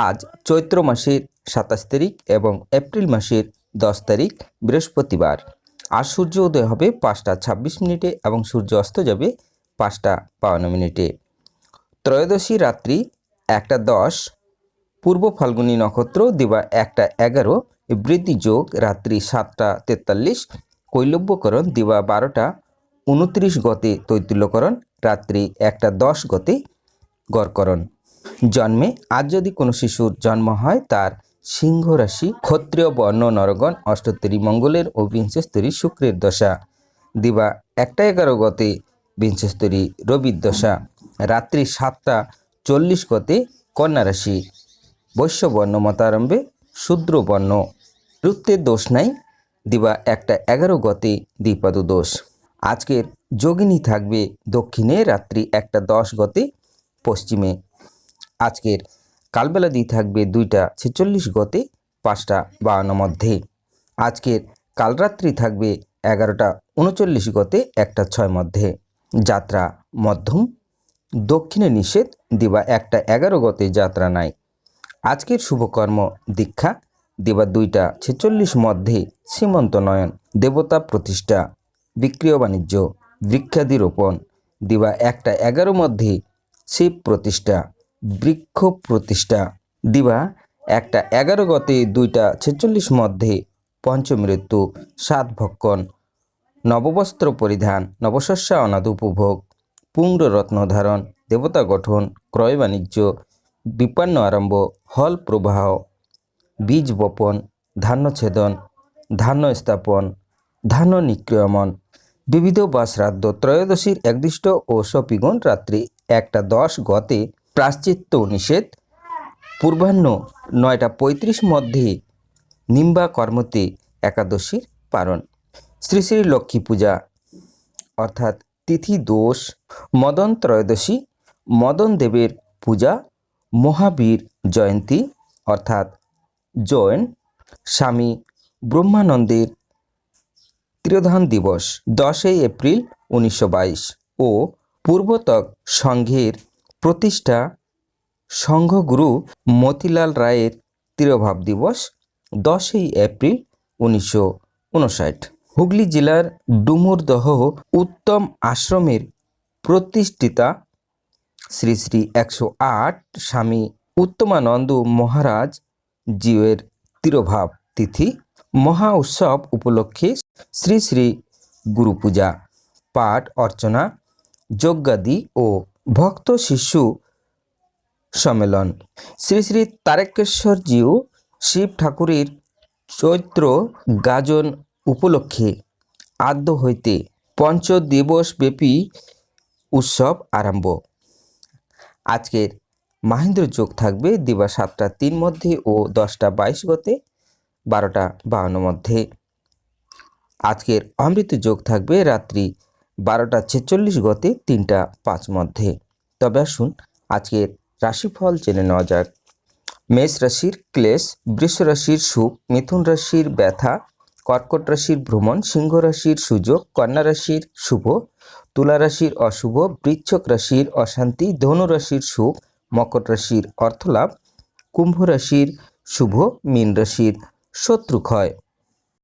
আজ চৈত্র মাসের সাতাশ তারিখ এবং এপ্রিল মাসের দশ তারিখ বৃহস্পতিবার। আজ সূর্য উদয় হবে পাঁচটা ছাব্বিশ মিনিটে এবং সূর্য অস্ত যাবে পাঁচটা বাউন্ন মিনিটে। ত্রয়োদশী রাত্রি একটা দশ, পূর্ব ফাল্গুনী নক্ষত্র দিবা একটা এগারো, বৃদ্ধি যোগ রাত্রি সাতটা তেতাল্লিশ, কৈলব্যকরণ দিবা বারোটা, উনত্রিশ গতে তৈতুল্যকরণ, রাত্রি একটা দশ গতে গড়করণ। জন্মে আজ যদি কোনো শিশুর জন্ম হয়, তার সিংহ রাশি ক্ষত্রিয়, বর্ণ, নরগণ অষ্টোত্তরী মঙ্গলের ও বিংশস্তরী শুক্রের দশা। দিবা একটা এগারো গতে, বিংশস্তরী রবির দশা। রাত্রি সাতটা চল্লিশ গতে, কন্যা রাশি। বৈশ্যবর্ণ মতারম্ভে শূদ্র বর্ণ। রুত্বের দোষ নাই, দিবা একটা এগারো গতে দ্বিপাদ দোষ। আজকের যোগিনী থাকবে দক্ষিণে, রাত্রি একটা দশ গতে পশ্চিমে। আজকের কালবেলা দিয়ে থাকবে দুইটা ছেচল্লিশ গতে পাঁচটা বাউন্ন মধ্যে। আজকের কালরাত্রি থাকবে এগারোটা উনচল্লিশ গতে একটা ছয় মধ্যে। যাত্রা মধ্যম, দক্ষিণে নিষেধ, দিবা একটা এগারো গতে যাত্রা নাই। আজকের শুভকর্ম দীক্ষা, দিবা দুইটা ছেচল্লিশ মধ্যে সীমন্ত নয়ন, দেবতা প্রতিষ্ঠা, বিক্রিয় বাণিজ্য, বৃক্ষাদি রোপণ, দিবা একটা এগারো মধ্যে শিব প্রতিষ্ঠা। বৃক্ষ প্রতিষ্ঠা দিবা। একটা এগারো গতে দুইটা ছেচল্লিশ মধ্যে পঞ্চমৃত্যু, সাত ভক্ষণ, নববস্ত্র পরিধান, নবশস্যা অনাদ উপভোগ পুণ্ড রত্ন ধারণ, দেবতা গঠন, ক্রয় বাণিজ্য, বিপন্ন আরম্ভ, হল প্রবাহ, বীজ বপন, ধান্য ছেদন, ধান্য স্থাপন, ধান্য নিক্রিয়মন, বিবিধ বা শ্রাদ্ধ ত্রয়োদশীর একদিষ্ট ও সপিগুণ রাত্রি একটা দশ গতে প্রাশ্চিত্য নিষেধ। পূর্বাহ্ন নয়টা পঁয়ত্রিশ মধ্যে নিম্বা কর্মতে একাদশীর পারণ শ্রী শ্রী লক্ষ্মী পূজা, অর্থাৎ তিথি দোষ, মদন ত্রয়োদশী, মদন দেবের পূজা, মহাবীর জয়ন্তী, অর্থাৎ জৈন, স্বামী ব্রহ্মানন্দের তিরোধান দিবস, দশই এপ্রিল উনিশশো বাইশ ও পূর্বতক সংঘের প্রতিষ্ঠা সংঘগুরু মতিলাল রায়ের তিরোভাব দিবস দশই এপ্রিল উনিশশো উনষাট। হুগলি জেলার ডুমুরদহ উত্তম আশ্রমের প্রতিষ্ঠিতা শ্রী শ্রী একশো আট স্বামী উত্তমানন্দ মহারাজ জিউয়ের তিরোভাব তিথি মহা উৎসব উপলক্ষে শ্রী শ্রী গুরু পূজা পাঠ অর্চনা, যজ্ঞাদি ও ভক্ত শিশু সম্মেলন। শ্রী শ্রী তারকেশ্বর জিউ শিব ঠাকুরের চৈত্র গাজন উপলক্ষে আদ্য হইতে পঞ্চ দিবসব্যাপী উৎসব আরম্ভ। আজকের মাহেন্দ্র যোগ থাকবে দিবা সাতটা তিন মধ্যে ও দশটা বাইশ গতে বারোটা বাউন্ন মধ্যে। আজকের অমৃত যোগ থাকবে রাত্রি বারোটা ছেচল্লিশ গতে তিনটা পাঁচ মধ্যে। তবে আসুন, আজকের রাশিফল জেনে নেওয়া যাক। মেষ রাশির ক্লেশ, বৃষ রাশির সুখ, মিথুন রাশির ব্যথা, কর্কট রাশির ভ্রমণ, সিংহ রাশির সুযোগ, কন্যা রাশির শুভ, তুলা রাশির অশুভ, বৃচ্ছক রাশির অশান্তি, ধনু রাশির সুখ, মকর রাশির অর্থলাভ, কুম্ভ রাশির শুভ, মীন রাশির শত্রু ক্ষয়